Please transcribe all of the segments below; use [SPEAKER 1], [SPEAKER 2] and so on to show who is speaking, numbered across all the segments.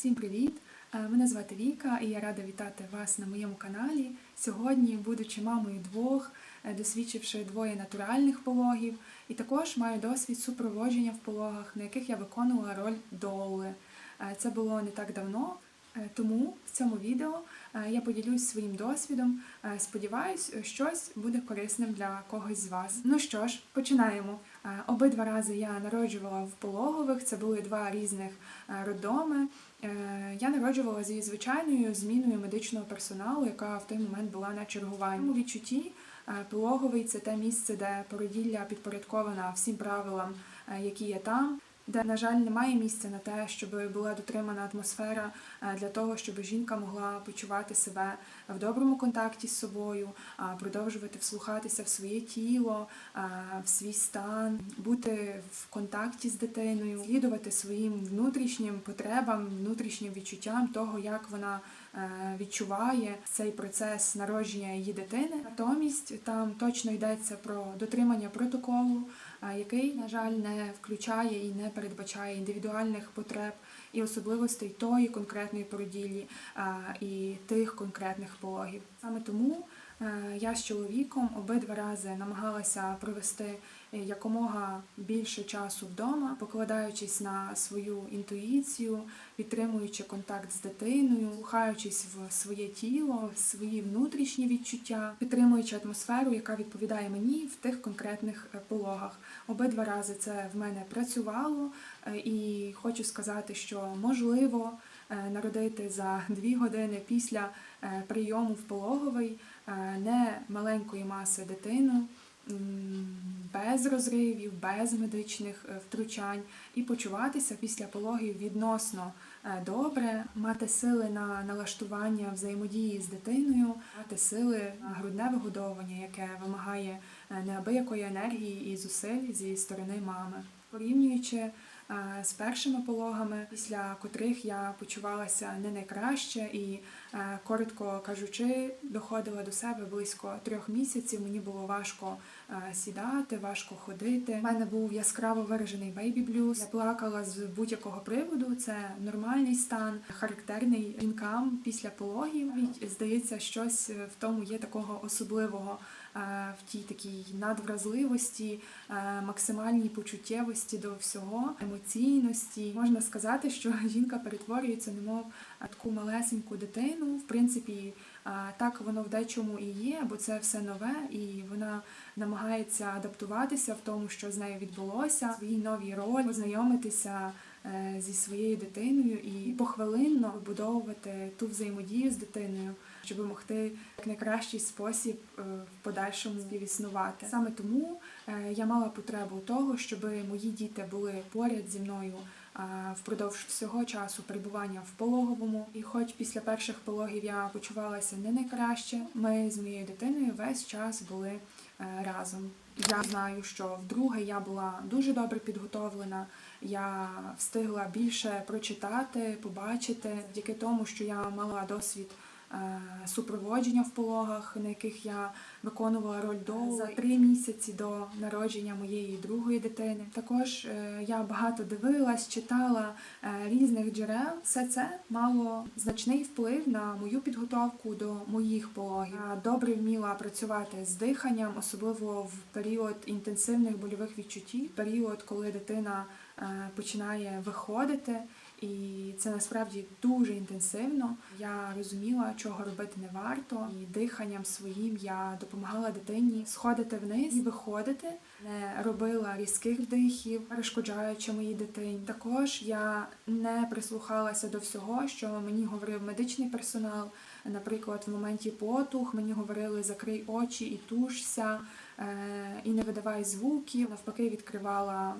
[SPEAKER 1] Всім привіт! Е, Мене звати Віка і я рада вітати вас на моєму каналі. Сьогодні, будучи мамою двох, е, досвідчивши двоє натуральних пологів, і також маю досвід супроводження в пологах, на яких я виконувала роль доули. Е, Це було не так давно, тому в цьому відео е, я поділюсь своїм досвідом. Е, Сподіваюсь, щось буде корисним для когось з вас. Ну що ж, починаємо. Е, Обидва рази я народжувала в пологових. Це були два різних е, роддоми. Е, Я народжувала зі звичайною зміною медичного персоналу, яка в той момент була на чергуванні. Відчутті е, пологовий це те місце, де породілля підпорядкована всім правилам, е, які є там. Де, на жаль, немає місця на те, щоб була дотримана атмосфера е, для того, щоб жінка могла почувати себе в доброму контакті з собою, продовжувати вслухатися в своє тіло, в свій стан, бути в контакті з дитиною, слідувати своїм внутрішнім потребам, внутрішнім відчуттям того, як вона е, відчуває цей процес народження її дитини. Натомість там точно йдеться про дотримання протоколу, який, на жаль, не включає і не передбачає індивідуальних потреб і особливостей тої конкретної породіллі і тих конкретних пологів. Саме тому я з чоловіком обидва рази намагалася провести е, якомога більше часу вдома, покладаючись на свою інтуїцію, підтримуючи контакт з дитиною, слухаючись в своє тіло, в свої внутрішні відчуття, підтримуючи атмосферу, яка відповідає мені в тих конкретних е, пологах. Обидва рази це в мене працювало, е, і хочу сказати, що можливо е, народити за дві години після е, прийому в пологовий е, не маленької маси дитину. Без розривів, без медичних е, втручань і почуватися після пологів відносно е, добре, мати сили на налаштування взаємодії з дитиною, мати сили на грудне вигодовування, яке вимагає е, неабиякої енергії і зусиль зі сторони мами. Порівнюючи е, з першими пологами, після котрих я почувалася не найкраще і, е, коротко кажучи, доходила до себе близько трьох місяців. Мені було важко е, сідати, важко ходити. У мене був яскраво виражений бейбі блюз. Я плакала з будь-якого приводу. Це нормальний стан, характерний жінкам після пологів. Здається, щось в тому є такого особливого е, в тій такій надвразливості, е, максимальній почуттєвості до всього, емоційності. Можна сказати, що жінка перетворюється, немов е, таку малесеньку дитину. В принципі, е, так воно в дечому і є, бо це все нове, і вона намагається адаптуватися в тому, що з нею відбулося, в своїй новій ролі, познайомитися е, зі своєю дитиною і похвилинно вибудовувати ту взаємодію з дитиною, щоб могти як найкращий спосіб е, в подальшому співіснувати. Саме тому е, я мала потребу того, щоб мої діти були поряд зі мною впродовж всього часу перебування в пологовому. І хоч після перших пологів я почувалася не найкраще, ми з моєю дитиною весь час були е, разом. Я знаю, що вдруге я була дуже добре підготовлена. Я встигла більше прочитати, побачити завдяки тому, що я мала досвід е, супроводження в пологах, на яких я виконувала роль доули за три місяці до народження моєї другої дитини. Також е, я багато дивилась, читала е, різних джерел. Все це мало значний вплив на мою підготовку до моїх пологів. Я добре вміла працювати з диханням, особливо в період інтенсивних больових відчуттів, період, коли дитина е, починає виходити. І це насправді дуже інтенсивно. Я розуміла, чого робити не варто, і диханням своїм я допомагала дитині сходити вниз і виходити, не робила різких вдихів, перешкоджаючи моїй дитині. Також я не прислухалася до всього, що мені говорив медичний персонал. Наприклад, в моменті потух мені говорили закрий очі і тушся, і не видавай звуків. Навпаки, відкривала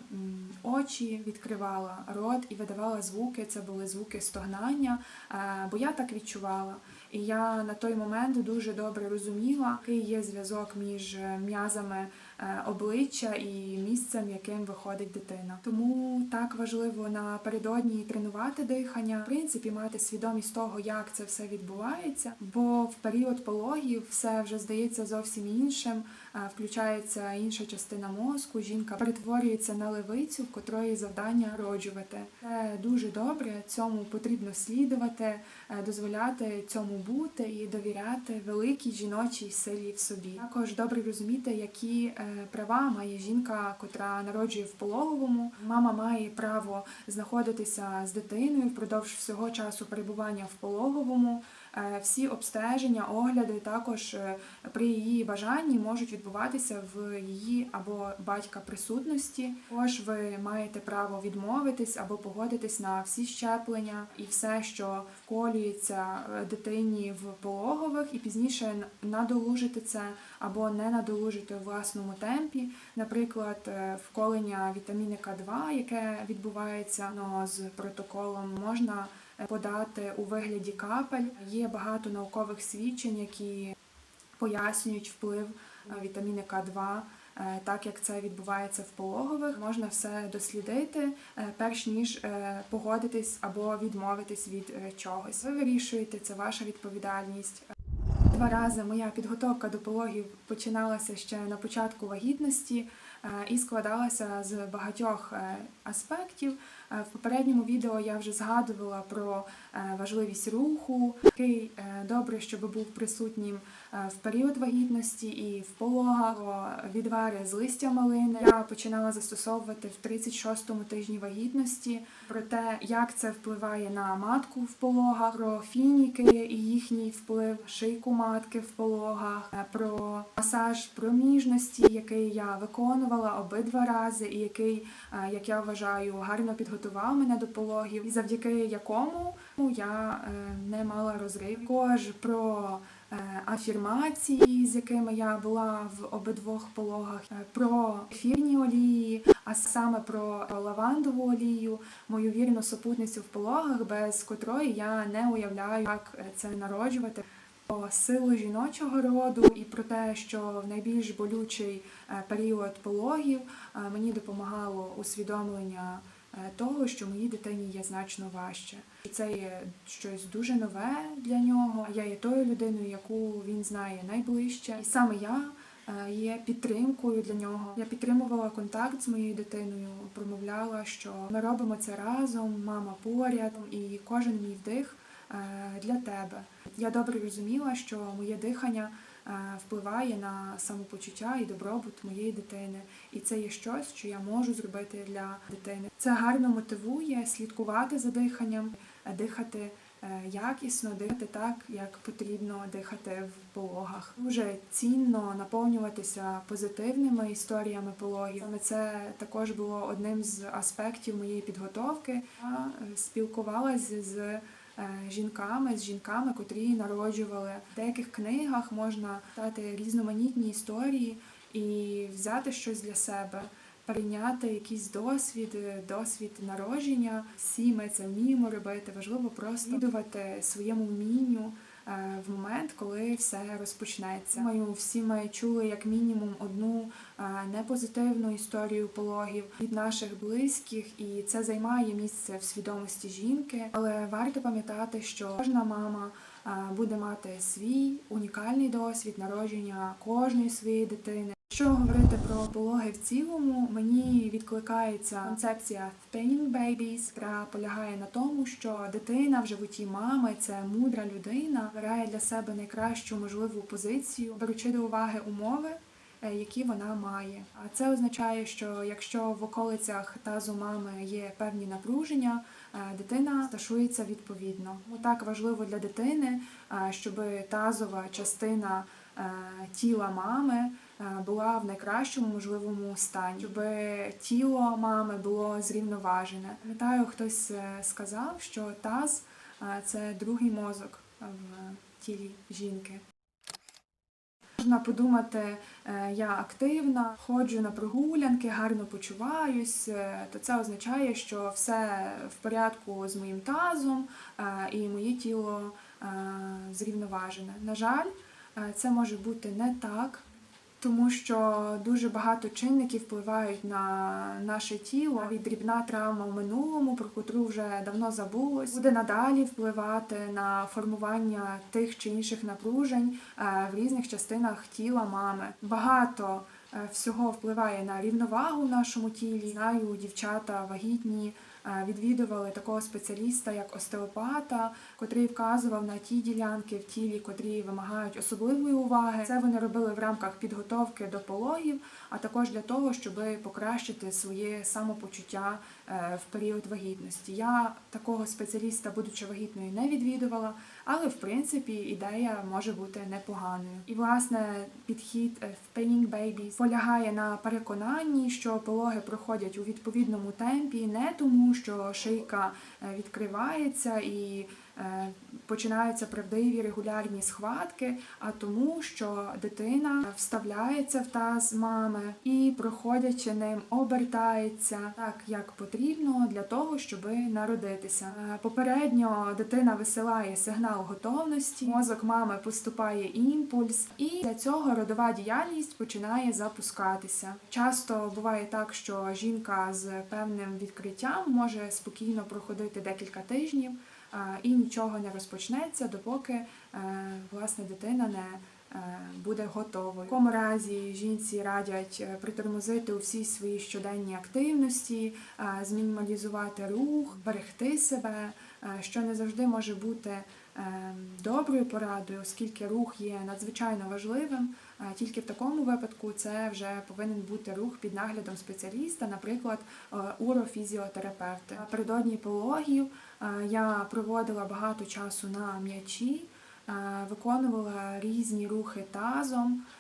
[SPEAKER 1] очі, відкривала рот і видавала звуки. Це були звуки стогнання, е, бо я так відчувала. І я на той момент дуже добре розуміла, який є зв'язок між м'язами е, обличчя і місцем, яким виходить дитина. Тому так важливо напередодні тренувати дихання, в принципі, мати свідомість того, як це все відбувається. Бо в період пологів все вже здається зовсім іншим. Включається інша частина мозку. Жінка перетворюється на левицю, в котрої завдання народжувати. Це дуже добре. Цьому потрібно слідувати, е, дозволяти цьому бути і довіряти великій жіночій силі в собі. Також добре розуміти, які е, права має жінка, котра народжує в пологовому. Мама має право знаходитися з дитиною впродовж всього часу перебування в пологовому. Е, Всі обстеження, огляди також е, при її бажанні можуть відбуватися в її або батька присутності. Також ви маєте право відмовитись або погодитись на всі щеплення і все, що вколюється е, дитині в пологових, і пізніше надолужити це або не надолужити у власному темпі. Наприклад, вколення вітаміни К2, яке відбувається ну, з протоколом, можна подати у вигляді капель. Є багато наукових свідчень, які пояснюють вплив е, вітаміни К2. е, Так як це відбувається в пологових, можна все дослідити, е, перш ніж погодитись або відмовитись від чогось. Ви вирішуєте, це ваша відповідальність. Два рази моя підготовка до пологів починалася ще на початку вагітності і складалася з багатьох е, аспектів. Е, В попередньому відео я вже згадувала про е, важливість руху, який добре, щоб був присутнім в період вагітності і в пологах, відвари з листя малини. Я починала застосовувати в 36-му тижні вагітності про те, як це впливає на матку в пологах, про фініки і їхній вплив, шийку матки в пологах, е, про масаж проміжності, який я виконувала обидва рази, і який, е, як я вважаю, гарно підготував мене до пологів, і завдяки якому я е, не мала розрив. Також про е, афірмації, з якими я була в обидвох пологах, е, про ефірні олії, а саме про лавандову олію, мою вірну супутницю в пологах, без котрої я не уявляю, як е, це народжувати. Про силу жіночого роду і про те, що в найбільш болючий е, період пологів е, мені допомагало усвідомлення е, того, що моїй дитині є значно важче. Це є щось дуже нове для нього. Я є тою людиною, яку він знає найближче, і саме я. е, Є підтримкою для нього. Я підтримувала контакт з моєю дитиною, промовляла, що ми робимо це разом, мама поряд, і кожен мій вдих е, для тебе. Я добре розуміла, що моє дихання е, впливає на самопочуття і добробут моєї дитини, і це є щось, що я можу зробити для дитини. Це гарно мотивує слідкувати за диханням, е, дихати. е, Якісно дихати так, як потрібно дихати в пологах. Дуже цінно наповнюватися позитивними історіями пологів. Це також було одним з аспектів моєї підготовки. Я е, спілкувалася з е, жінками, з жінками, котрі народжували. В деяких книгах можна читати різноманітні історії і взяти щось для себе. Прийняти якийсь досвід, е, досвід народження. Всі ми це вміємо робити. Важливо просто слідувати своєму вмінню е, в момент, коли все розпочнеться. Думаю, всі ми чули як мінімум одну е, непозитивну історію пологів від наших близьких, і це займає місце в свідомості жінки. Але варто пам'ятати, що кожна мама е, буде мати свій унікальний досвід народження кожної своєї дитини. Якщо говорити про пологи в цілому, мені відкликається концепція Thinning Babies, яка полягає на тому, що дитина в животі мами це мудра людина, вибирає для себе найкращу можливу позицію, беручи до уваги умови. е, Які вона має, а це означає, що якщо в околицях тазу мами є певні напруження, е, дитина сташується відповідно. Так важливо для дитини, е, щоб тазова частина тіла мами була в найкращому можливому стані, щоб тіло мами було зрівноважене. Пам'ятаю, хтось е, сказав, що таз е, це другий мозок в тілі жінки. Можна подумати, е, я активна, ходжу на прогулянки, гарно почуваюсь, е, то це означає, що все в порядку з моїм тазом е, і моє тіло е, зрівноважене. На жаль, е, це може бути не так. Тому що дуже багато чинників впливають на наше тіло. Від дрібна травма в минулому, про котру вже давно забулось, буде надалі впливати на формування тих чи інших напружень е, в різних частинах тіла мами. Багато е, всього впливає на рівновагу в нашому тілі. Знаю, дівчата вагітні. Е, Відвідували такого спеціаліста, як остеопата, котрий вказував на ті ділянки в тілі, котрі вимагають особливої уваги. Це вони робили в рамках підготовки до пологів, а також для того, щоб покращити своє самопочуття е, в період вагітності. Я такого спеціаліста, будучи вагітною, не відвідувала, але в принципі ідея може бути непоганою. І власне підхід е, в Pinning Babies полягає на переконанні, що пологи проходять у відповідному темпі, не тому, що шийка е, відкривається і починаються правдиві регулярні схватки, а тому, що дитина вставляється в таз мами і, проходячи ним, обертається так, як потрібно для того, щоб народитися. Е, Попередньо дитина висилає сигнал готовності, мозок мами поступає імпульс, і для цього родова діяльність починає запускатися. Часто буває так, що жінка з певним відкриттям може спокійно проходити декілька тижнів е, і нічого не розпочнеться, допоки е, власне дитина не е, буде готовою. В такому разі жінці радять е, притормозити усі свої щоденні активності, змінімалізувати рух, берегти себе, що не завжди може бути доброю порадою, оскільки рух є надзвичайно важливим. Тільки в такому випадку це вже повинен бути рух під наглядом спеціаліста, наприклад, урофізіотерапевти. Напередодні пологів я проводила багато часу на м'ячі, е, виконувала різні рухи тазом, е,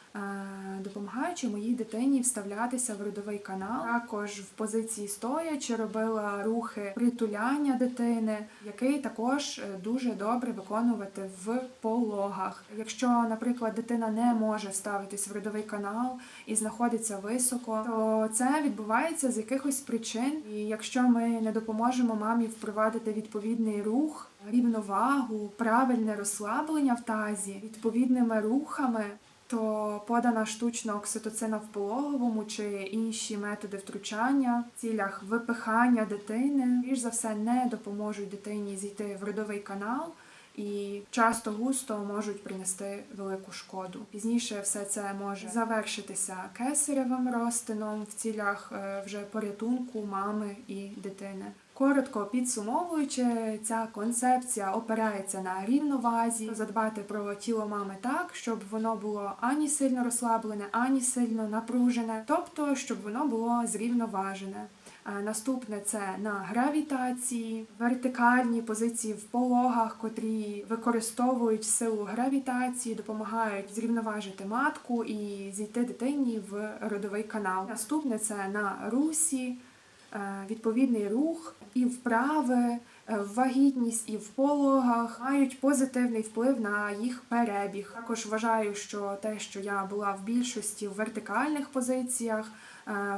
[SPEAKER 1] допомагаючи моїй дитині вставлятися в родовий канал. Також в позиції стоячи робила рухи притуляння дитини, який також е, дуже добре виконувати в пологах. Якщо, наприклад, дитина не може вставитись в родовий канал і знаходиться високо, то це відбувається з якихось причин. І якщо ми не допоможемо мамі впровадити відповідний рух, рівновагу, правильне розслаблення в тазі відповідними рухами. То подана штучна окситоцина в пологовому чи інші методи втручання в цілях випихання дитини, більш за все не допоможуть дитині зійти в родовий канал і часто густо можуть принести велику шкоду. Пізніше все це може завершитися кесаревим розтином в цілях е, вже порятунку мами і дитини. Коротко підсумовуючи, ця концепція опирається на рівновазі, задбати про тіло мами так, щоб воно було ані сильно розслаблене, ані сильно напружене, тобто щоб воно було зрівноважене. Наступне це на гравітації, вертикальні позиції в пологах, котрі використовують силу гравітації, допомагають зрівноважити матку і зійти дитині в родовий канал. Наступне це на русі, е, відповідний рух і вправи, е, вагітність і в пологах мають позитивний вплив на їх перебіг. Також вважаю, що те, що я була в більшості в вертикальних позиціях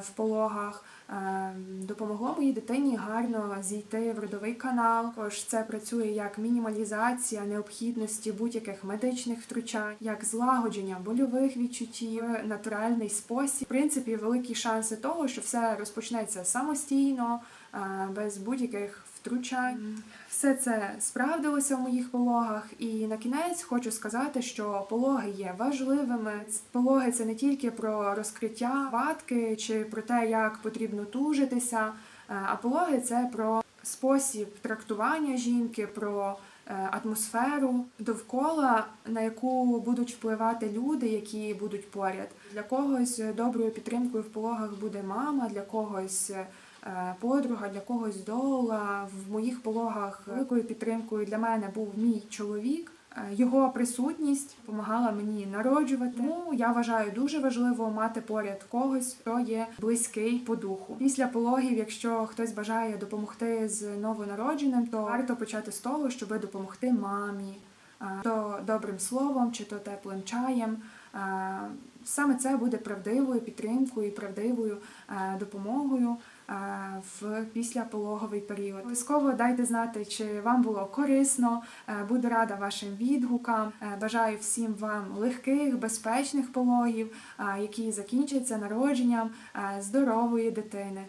[SPEAKER 1] в пологах, е, допомогло моїй дитині гарно зійти в родовий канал. Також це працює як мінімалізація необхідності будь-яких медичних втручань, як злагодження больових відчуттів, натуральний спосіб. В принципі, великі шанси того, що все розпочнеться самостійно, е, без будь-яких втручань. Все це справдилося в моїх пологах, і на кінець хочу сказати, що пологи є важливими. Пологи це не тільки про розкриття ватки чи про те, як потрібно тужитися, е, а пологи це про спосіб трактування жінки, про е, атмосферу довкола, на яку будуть впливати люди, які будуть поряд. Для когось доброю підтримкою в пологах буде мама, для когось. Е, Подруга для когось дола в моїх пологах великою підтримкою для мене був мій чоловік. Е, Його присутність допомагала мені народжувати. Тому я вважаю дуже важливо мати поряд когось, хто є близький по духу. Після пологів, якщо хтось бажає допомогти з новонародженим, то варто почати з того, щоб допомогти мамі, е, то добрим словом чи то теплим чаєм. Саме це буде правдивою підтримкою і правдивою допомогою. Е, в післяпологовий період. Обов'язково дайте знати, чи вам було корисно. Е, Буду рада вашим відгукам. Е, Бажаю всім вам легких, безпечних пологів, які закінчаться народженням здорової дитини.